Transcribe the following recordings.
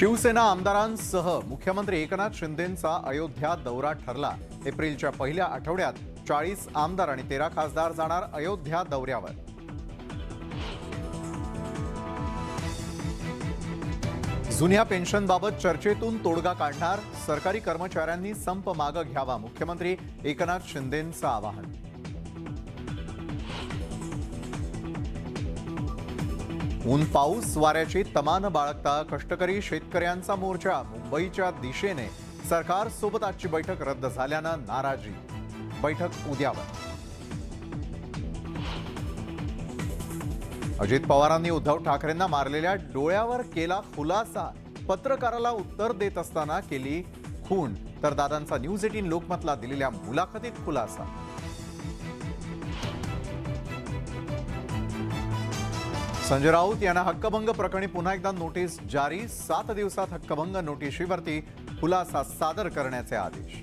शिवसेना आमदारांसह मुख्यमंत्री एकनाथ शिंदेंचा अयोध्या दौरा ठरला. एप्रिलच्या पहिल्या आठवड्यात चाळीस आमदार आणि तेरा खासदार जाणार अयोध्या दौऱ्यावर. जुन्या पेन्शनबाबत चर्चेतून तोडगा काढणार सरकारी कर्मचाऱ्यांनी संप मागं घ्यावा मुख्यमंत्री एकनाथ शिंदेंचं आवाहन. ऊन पाऊस वाऱ्याची तमान बाळगता कष्टकरी शेतकऱ्यांचा मोर्चा मुंबईच्या दिशेने. सरकार सोबत आजची बैठक रद्द झाल्यानं नाराजी. बैठक उद्यावर. अजित पवारांनी उद्धव ठाकरेंना मारलेल्या डोळ्यावर केला खुलासा. पत्रकाराला उत्तर देत असताना केली खून. तर दादांचा न्यूज एटीन लोकमतला दिलेल्या मुलाखतीत खुलासा. संजय राऊत यांना हक्कभंग प्रकरणी पुन्हा एकदा नोटीस जारी. सात दिवसात हक्कभंग नोटीशीवरती खुलासा सादर करण्याचे आदेश.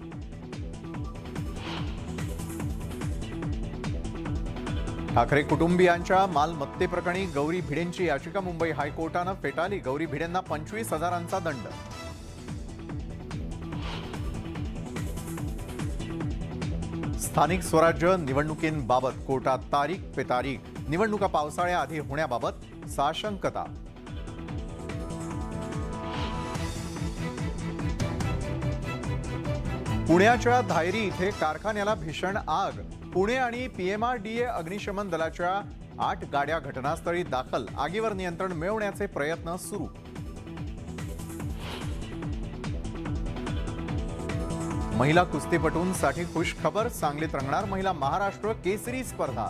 ठाकरे कुटुंबियांच्या मालमत्तेप्रकरणी गौरी भिडेंची याचिका मुंबई हायकोर्टानं फेटाळली. गौरी भिडेंना पंचवीस हजारांचा दंड. स्थानिक स्वराज्य निवडणुकींबाबत कोर्टात तारीख पे तारीख. निवडणुका पावसाळ्याआधी होण्याबाबत साशंकता. पुण्याच्या धायरी इथे कारखान्याला भीषण आग. पुणे आणि पीएमआरडीए अग्निशमन दलाच्या आठ गाड्या घटनास्थळी दाखल. आगीवर नियंत्रण मिळवण्याचे प्रयत्न सुरू. महिला कुस्तीपटूंसाठी खुश खबर सांगलीत रंगणार महिला महाराष्ट्र केसरी स्पर्धा.